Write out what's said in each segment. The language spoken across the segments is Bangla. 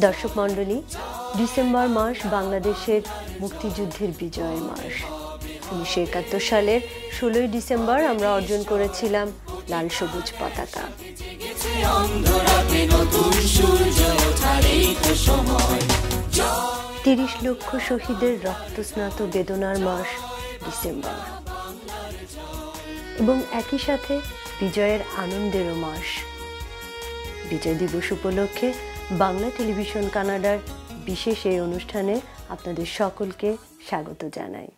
দর্শক মণ্ডলী, ডিসেম্বর মাস বাংলাদেশের মুক্তিযুদ্ধের বিজয়ের মাস। উনিশশো একাত্তর সালের ষোলোই ডিসেম্বর আমরা অর্জন করেছিলাম লাল সবুজ পতাকা। তিরিশ লক্ষ শহীদের রক্তস্নাত বেদনার মাস ডিসেম্বর। এবং একই সাথে বিজয়ের আনন্দেরও মাস। বিজয় দিবস উপলক্ষে বাংলা টেলিভিশন কানাডার বিশেষ এই অনুষ্ঠানে আপনাদের সকলকে স্বাগত জানাই।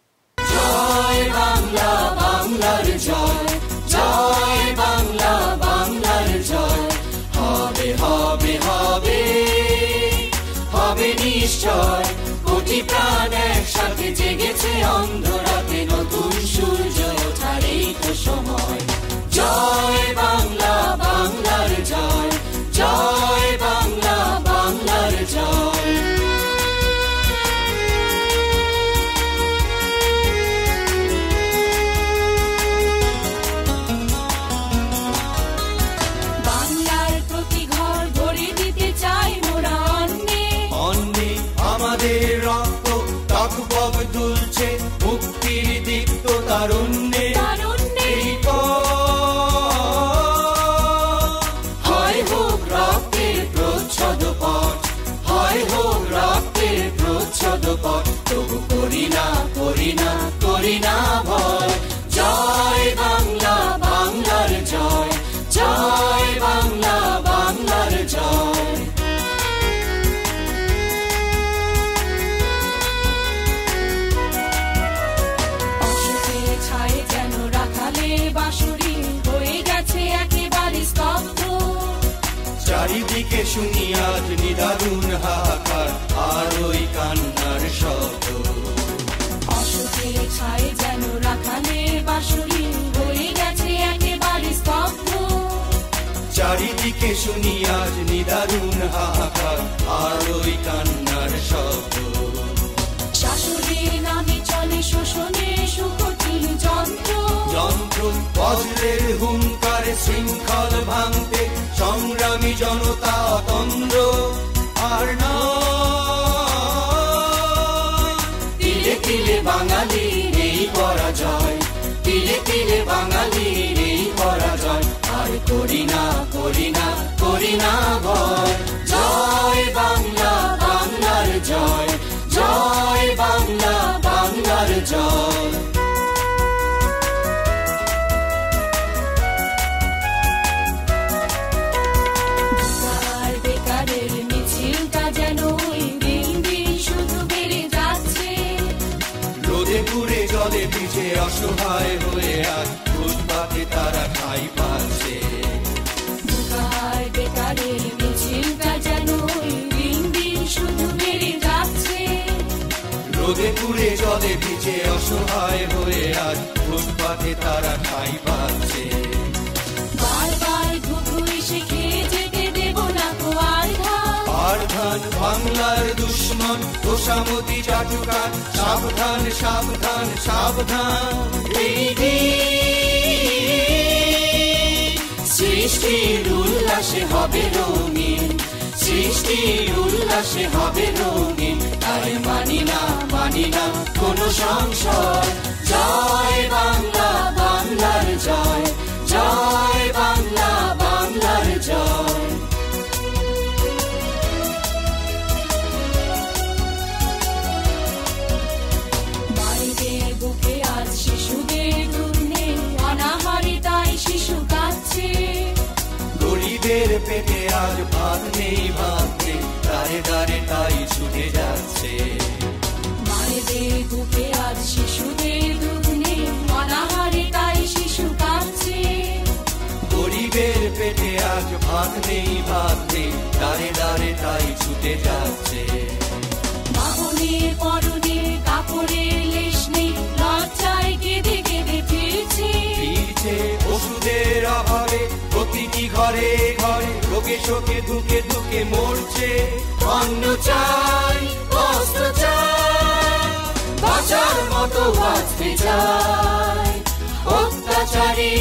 সময়। জয় বাংলা, বাংলার জয় জয় বাংলার চারিদিকে শুনি আজ নিদারুণ হাহাকার আর ওই কান্নার শব্দ। শাশুড়ির নামে চলে শোষণে সুকটিল যন্ত্র। যন্ত্র বজ্রের হুঙ্কারে শৃঙ্খল ভাঙতে সংগ্রামী জনতা জলে ভিজে অসহায় হয়ে আজ ফুটপাতে তারা ঠাই পাচ্ছে। বারবার ঘুঘু এসে খেয়ে যেতে দেব না তো আর ধান। বাংলার দুশ্মন তোষামতি চাটুকার সাবধান সাবধান সাবধান। এই দিন সৃষ্টির উল্লাসে হবে রঙিন। সৃষ্টির উল্লাসে হবে রঙিন। তাই মানি না মানি না, কোন সংশয়। জয় বাংলা, বাংলার জয়। জয় গরিবের পেটে আজ ভাত নেই ভাত নেই। দাঁড়ে দাঁড়ে তাই ছুটে যাচ্ছে। মায়েদের বুকে আজ শিশুদের দুর্নে অনাহারে তাই শিশু কাচ্ছে গরিবের পেটে আজ ভাত নেই ভাত নেই। দাঁড়ে দাঁড়ে তাই ছুটে যাচ্ছে। মামনের পরনে কাপড়ের লেশ নেই লজ্জায় কেঁদে কেঁদে ফিরছে। ফিরছে রোগে শোকে ধুকে ধুকে মরছে। অন্ন চাই বস্ত্র চাই, বাঁচার মতো বাঁচতে চাই। অত্যাচারী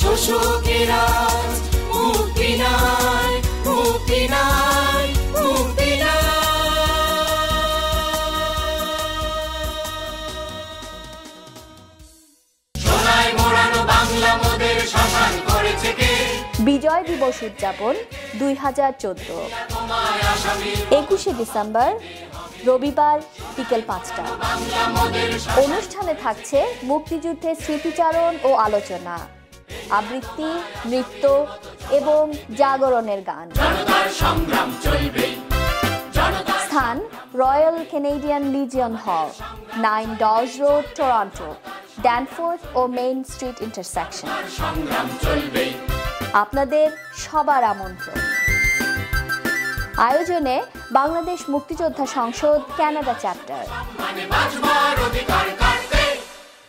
শোষকেরা মুক্তি নাই মুক্তি নাই। দিবস উদযাপন দুই হাজার চোদ্দ। একুশে ডিসেম্বর, রবিবার বিকেল পাঁচটা। অনুষ্ঠানে থাকছে মুক্তিযুদ্ধের স্মৃতিচারণ ও আলোচনা, আবৃত্তি, নৃত্য এবং জাগরণের গান। স্থান royal Canadian legion hall, nine dodge road, Toronto Danforth ও মেইন স্ট্রিট ইন্টারসেকশন। আপনাদের সবার আমন্ত্রণ। আয়োজনে বাংলাদেশ মুক্তিযোদ্ধা সংসদ কানাডা চ্যাপ্টার।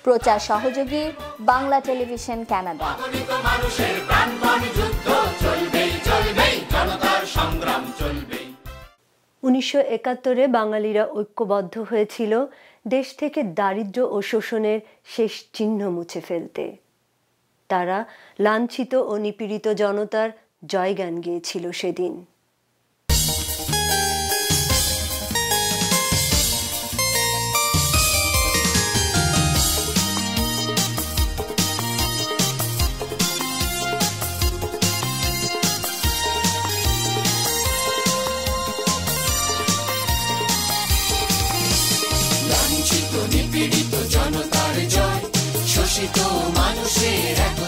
প্রচার সহযোগী বাংলা টেলিভিশন কানাডা উনিশশো একাত্তরে বাঙালিরা ঐক্যবদ্ধ হয়েছিল দেশ থেকে দারিদ্র্য ও শোষণের শেষ চিহ্ন মুছে ফেলতে। তারা লাঞ্ছিত ও নিপীড়িত জনতার জয়গান গেয়েছিল সেদিন। নিপীড়িত জনতার জয় শোষিত মানুষের একতার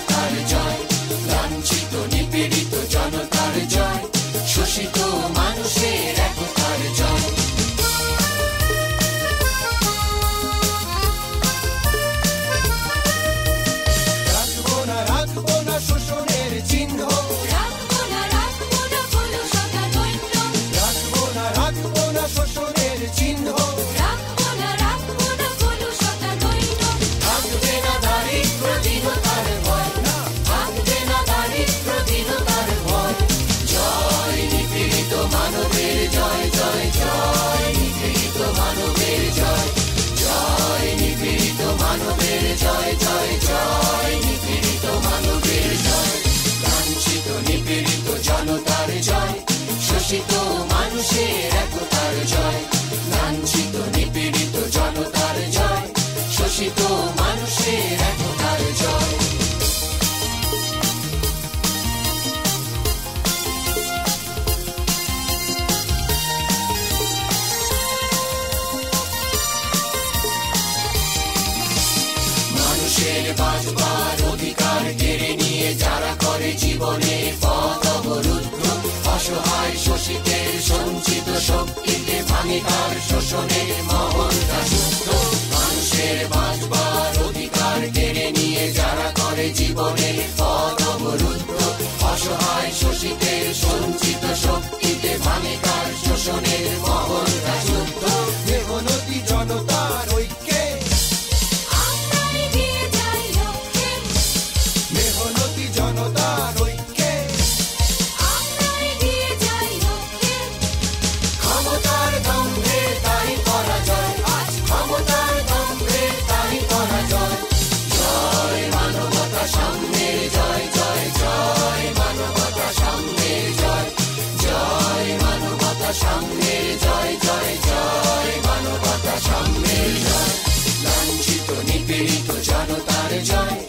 জয়,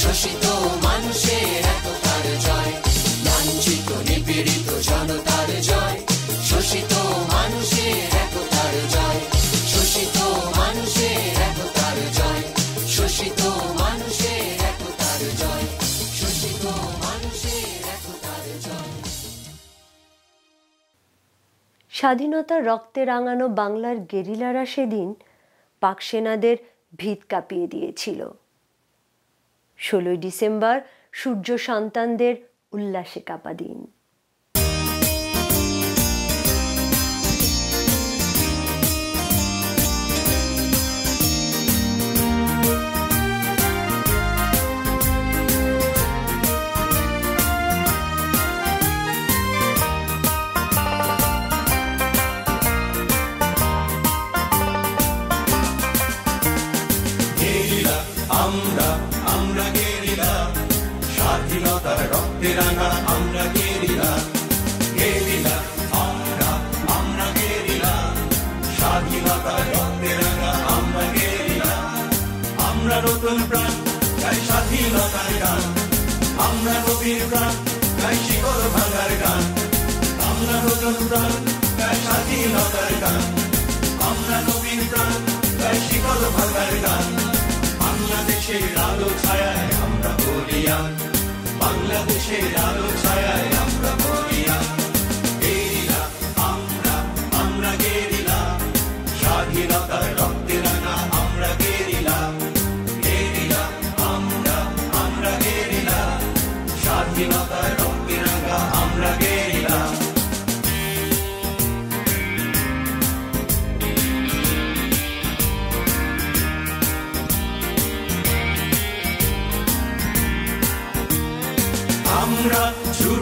শোষিত মানুষের জয়, লাঞ্ছিত, নিপীড়িত জনতার জয়, শোষিত মানুষের জয়, শোষিত মানুষের জয়, শোষিত মানুষের জয়, শোষিত মানুষের জয়। রক্তে রাঙানো বাংলার গেরিলারা সেদিন পাক সেনাদের ভিত কাঁপিয়ে দিয়েছিল। ষোলোই ডিসেম্বর সূর্য সন্তানদের উল্লাসে কাপা দিন। নতুন প্রাণ, গাই স্বাধীনতার গান। আমরা নবীর প্রাণ, গাই শিকল ভাঙার গান। আমরা নতুন প্রাণ, গাই স্বাধীনতার গান। আমরা নবীন প্রাণ, গাই শিকল ভাঙার গান। বাংলাদেশের আলো ছায়ায় আমরা বলিয়ান। বাংলাদেশের আলো ছায়ায় আমরা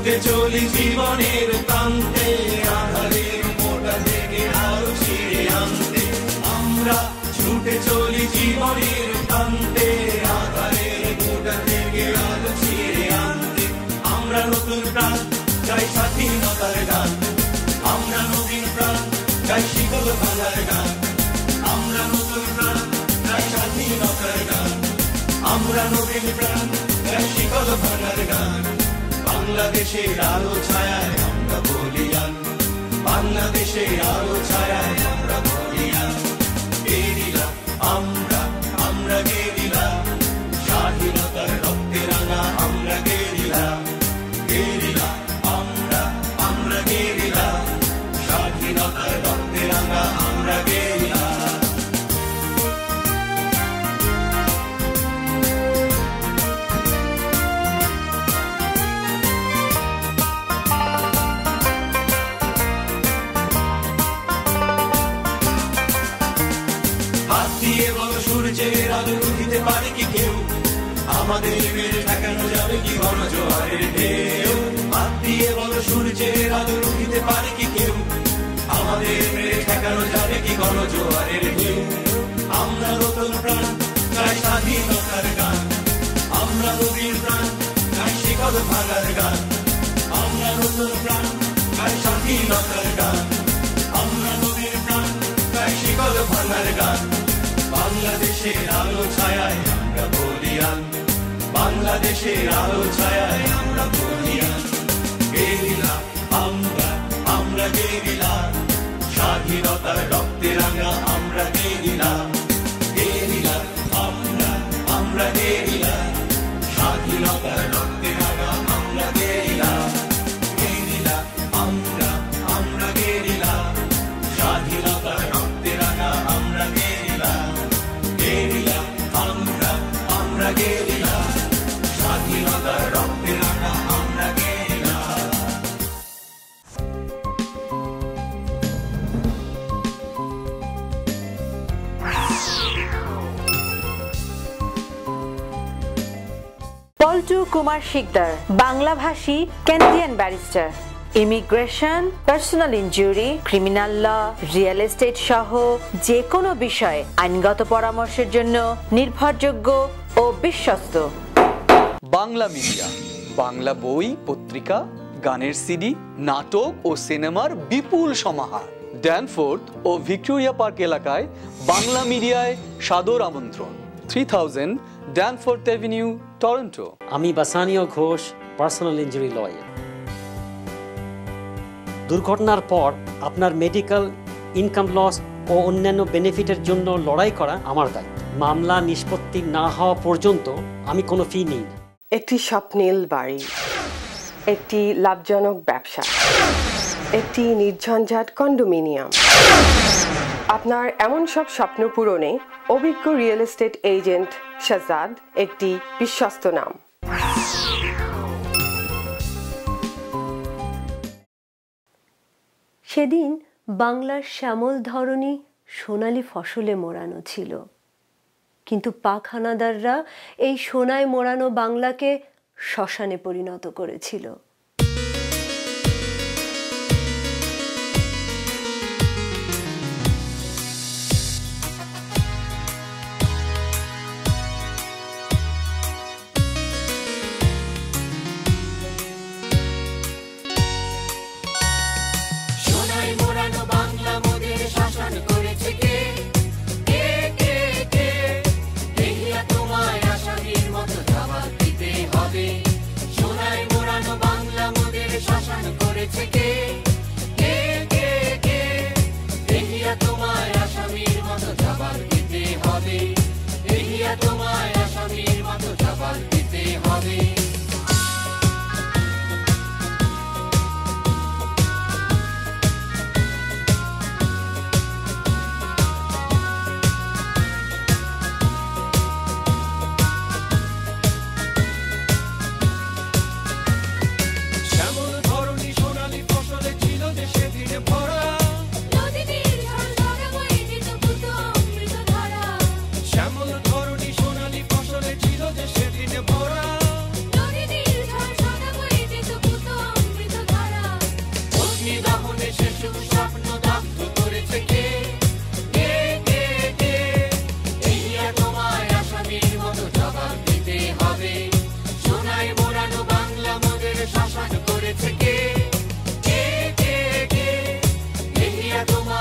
ছুটে চলি জীবনের প্রান্তে, আধারের মোটা থেকে আলো ছিঁড়ে আনতে। আমরা ছুটে চলি জীবনের প্রান্তে, আধারের মোটা থেকে আলো ছিঁড়ে আনতে। আমরা নতুন প্রাণ চাই স্বাধীনতার গান। আমরা নবীন প্রাণ চাই শিকল ভাঙার গান। আমরা নতুন প্রাণ চাই স্বাধীনতার গান। আমরা নবীন প্রাণ চাই শিকল ভাঙার গান। বাংলাদেশের আলো ছায়ায় আমরা বলিয়ান। বাংলাদেশের আলো ছায়ায় আমরা বলিয়ান। গেরিলা, আমরা আমরা গেরিলা। স্বাধীনতার রক্তে রাঙা আমরা গেরিলা। গেরিলা, আমরা আমরা গেরিলা। স্বাধীনতার সূর্যের দিতে পারে কি কেউ? আমাদের মেরে ঠেকানো যাবে কি ঘন জোয়ারের ঢেউ? হাত দিয়ে বলো, সূর্যের দিতে পারে কি কেউ? আমাদের মেরে ঠেকানো যাবে কি ঘন জোয়ারের ঢেউ? আমরা নতুন প্রাণ গাই স্বাধীনতার গান। আমরা নবীন প্রাণ গাই শিকল ভাঙার গান। আমরা নতুন প্রাণ গাই স্বাধীনতার গান। আমরা নবীন প্রাণ গাই শিকল ভাঙার গান। বাংলাদেশের আলো ছায়ায় আমরা বলিয়ান। বাংলাদেশের আলো ছায়ায় আমরা বলিয়ান। গেরিলা আমরা আমরা গেরিলা স্বাধীনতার রক্তে রাঙা আমরা গেরিলা কুমার শিকদার বাংলাভাষী Canadian barrister immigration personal injury criminal law real estate সহ যে কোনো বিষয়ে আইনগত পরামর্শের জন্য নির্ভরযোগ্য ও বিশ্বস্ত। বাংলা মিডিয়া, বাংলা বই, পত্রিকা, গানের সিডি, নাটক ও সিনেমার বিপুল সমাহার। ড্যানফোর্থ ও ভিক্টোরিয়া পার্ক এলাকায় বাংলা মিডিয়ায় সাদর আমন্ত্রণ। Three thousand Danforth avenue Toronto আমি বাসানীয় ঘোষ পার্সোনাল ইঞ্জুরি লয়ার দুর্ঘটনার পর আপনার মেডিকেল ইনকাম লস ও অন্যান্য বেনিফিটের জন্য লড়াই করা আমার দায়িত্ব। মামলা নিষ্পত্তি না হওয়া পর্যন্ত আমি কোনো ফি নিই না। একটি স্বপ্নীল বাড়ি একটি লাভজনক ব্যবসা একটি নির্ঝঞ্ঝাট কন্ডোমিনিয়াম। আপনার এমন সব স্বপ্ন পূরণে অভিজ্ঞ রিয়েল এস্টেট এজেন্ট শাজাদ একটি বিশ্বস্ত নাম। সেদিন বাংলার শ্যামল ধরনী সোনালি ফসলে মোড়ানো ছিল। কিন্তু পাখানাদাররা এই সোনায় মোড়ানো বাংলাকে শ্মশানে পরিণত করেছিল। Mexique. a tomar.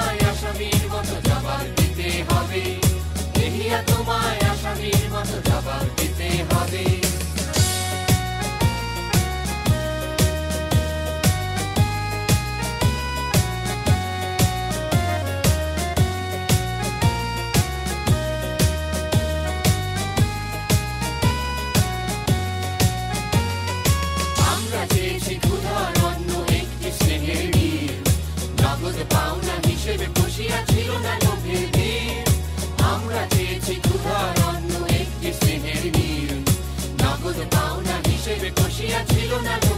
বসিয়া ছিল না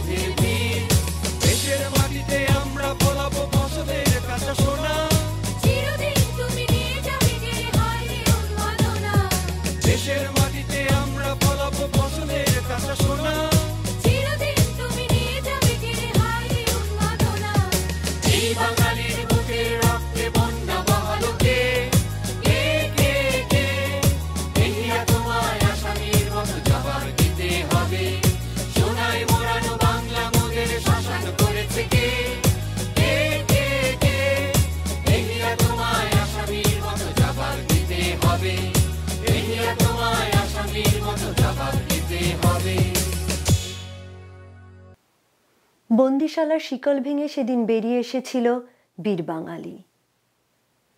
বনমালার শিকল ভেঙে সেদিন বেরিয়ে এসেছিল বীর বাঙালি।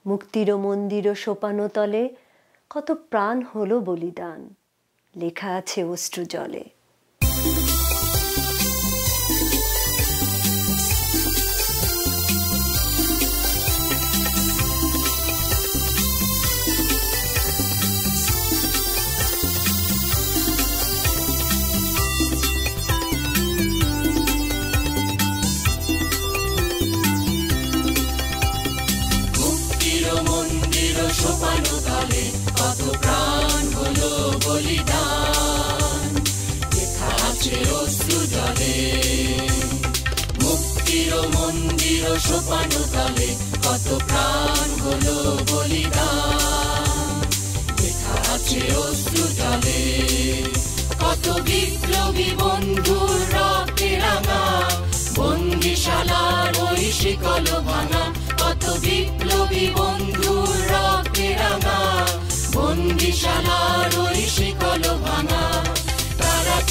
মুক্তির মন্দির ও সোপানো তলে কত প্রাণ হলো বলিদান, লেখা আছে অশ্রু জলে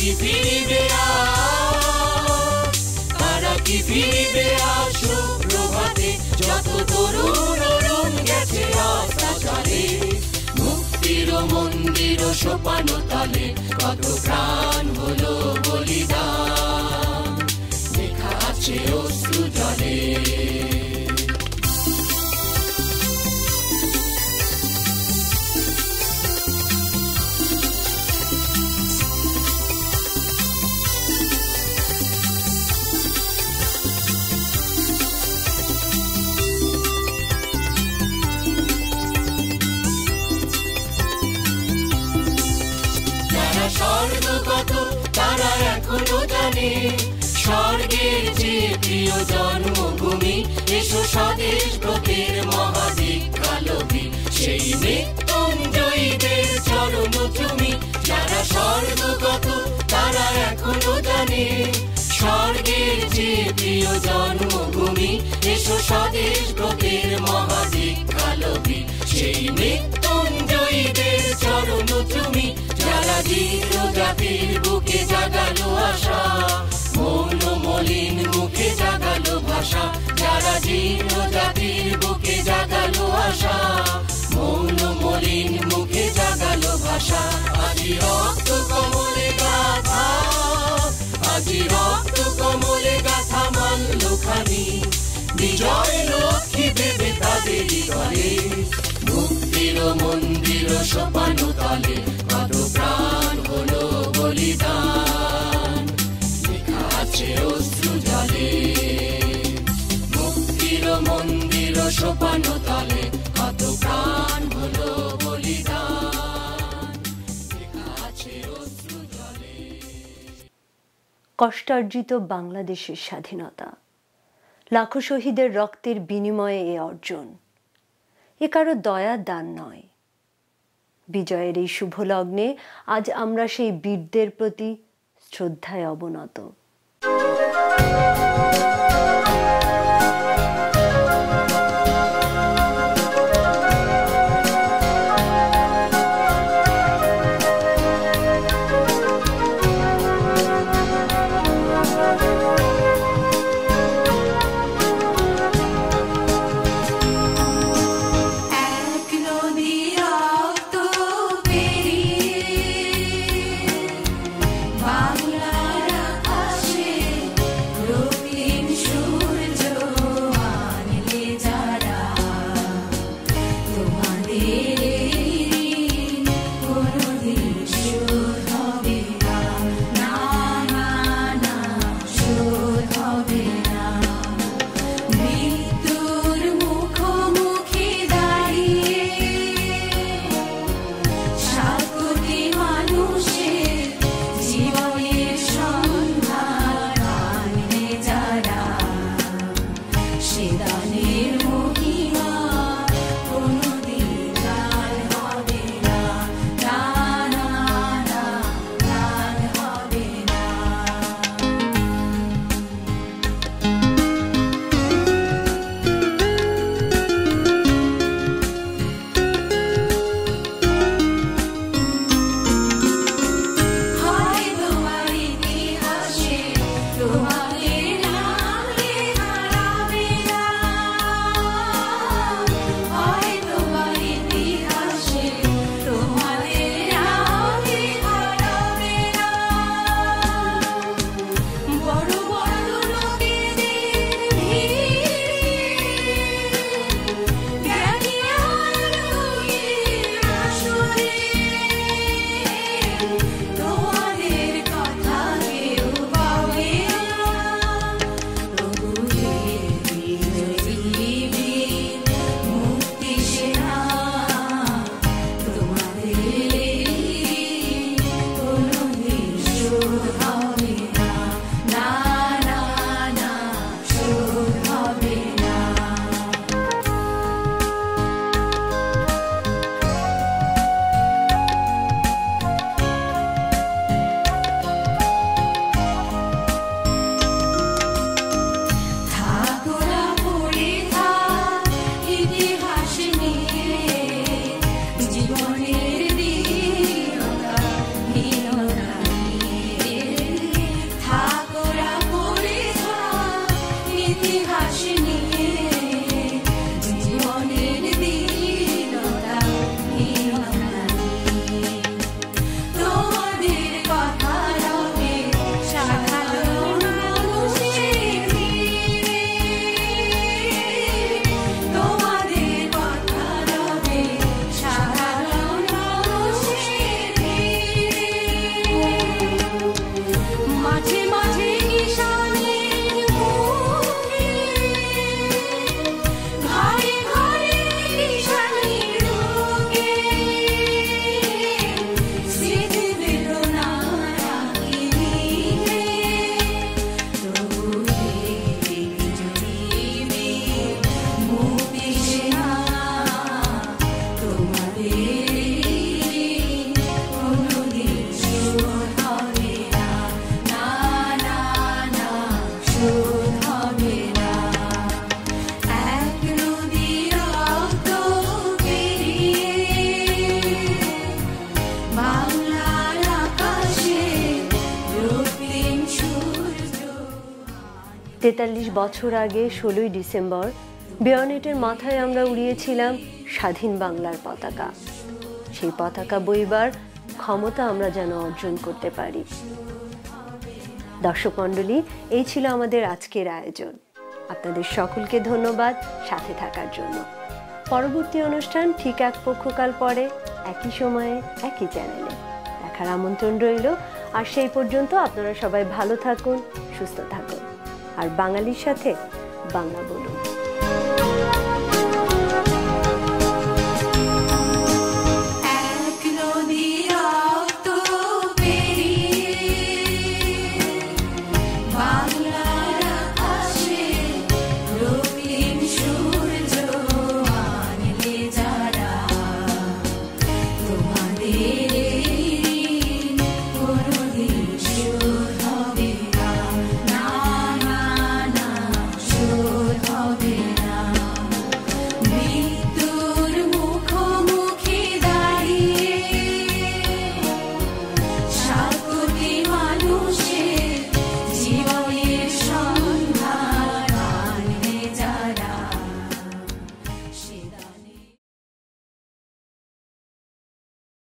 কি ফিরিবে তারা কি ফিরিবে আসো প্রভাতে যত তরুণ রুম গেছে রাস্তা চলে মুক্তির মন্দির সোপান তলে কত প্রাণ হলো বলিদান লেখা আছে অশ্রু জলে এখনও জানে স্বর্গের যে প্রিয় জন্মভূমি, এসো স্বদেশ ব্রতের মহাদিকালবি সেই মৃত্যুঞ্জয়ীদের চরণ তুমি যারা স্বর্গগত, তারা এখনও জানে। স্বর্গের যে প্রিয় জন্মভূমি, এসো স্বদেশ ব্রতের মহাদিকালবি সেই মৃত্যু আদিল জাতির বুকে জাগালো আশা, মৌন মলিন মুখে জাগালো ভাষা। যারা জীর্ণ জাতির বুকে জাগালো আশা, মৌন মলিন মুখে জাগালো ভাষা। আজি রক্ত কমলে গাথা আজি রক্ত কমলে গাথা মানলো খানি। বিজয় লক্ষ্মী দেবে তাদেরই দলে মন্দির সোপানো তলে, কত প্রাণ কষ্টার্জিত বাংলাদেশের স্বাধীনতা লাখো শহীদের রক্তের বিনিময়ে এ অর্জন। এ কারও দয়া দান নয় বিজয়ের এই শুভ লগ্নে আজ আমরা সেই বীরদের প্রতি শ্রদ্ধায় অবনত। তেতাল্লিশ বছর আগে ষোলোই ডিসেম্বর, বেয়নেটের মাথায় আমরা উড়িয়েছিলাম স্বাধীন বাংলার পতাকা। সেই পতাকা বইবার ক্ষমতা আমরা যেন অর্জন করতে পারি। দর্শক মণ্ডলী, এই ছিল আমাদের আজকের আয়োজন। আপনাদের সকলকে ধন্যবাদ সাথে থাকার জন্য। পরবর্তী অনুষ্ঠান ঠিক এক পক্ষকাল পরে, একই সময়ে, একই চ্যানেলে দেখার আমন্ত্রণ রইল। আর সেই পর্যন্ত আপনারা সবাই ভালো থাকুন, সুস্থ থাকুন। আর বাঙালির সাথে বাংলা বলুন।